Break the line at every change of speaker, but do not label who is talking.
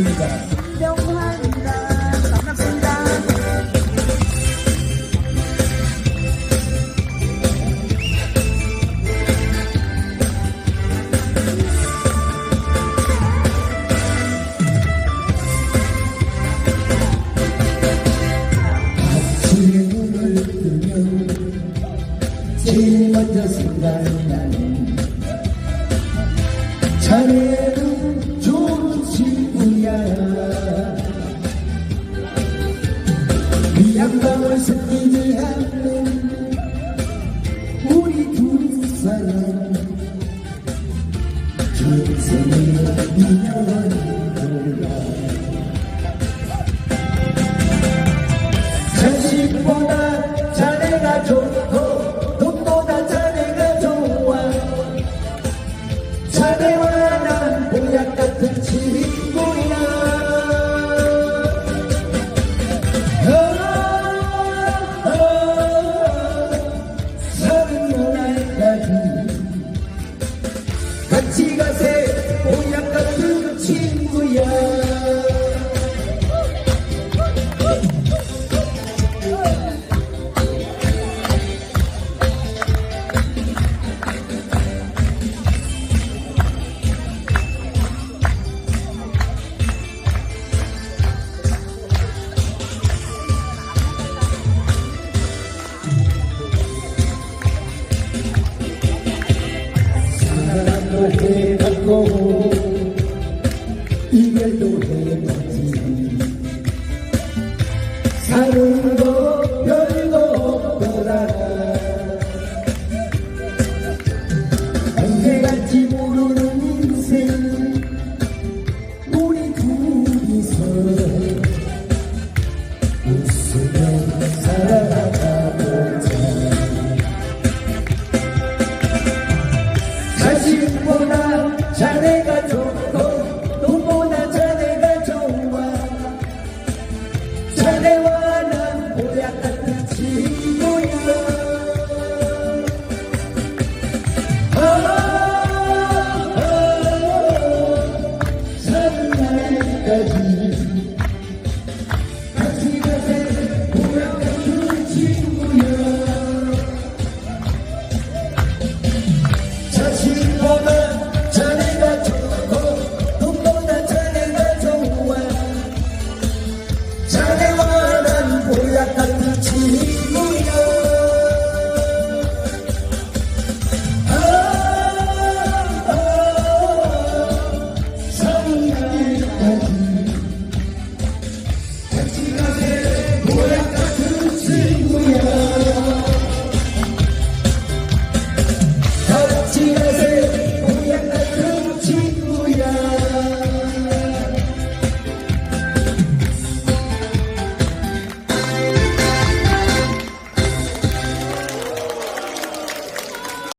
반갑습니다.
명화입니다. 반갑습니다.
질문을 들면 제일 먼저 생각나는 자네 이 양방을 섞이지 않는 우리 둘 사랑 전생의 인연을 해봤고 이별도 해봤지 사는 Thank you. Thank you.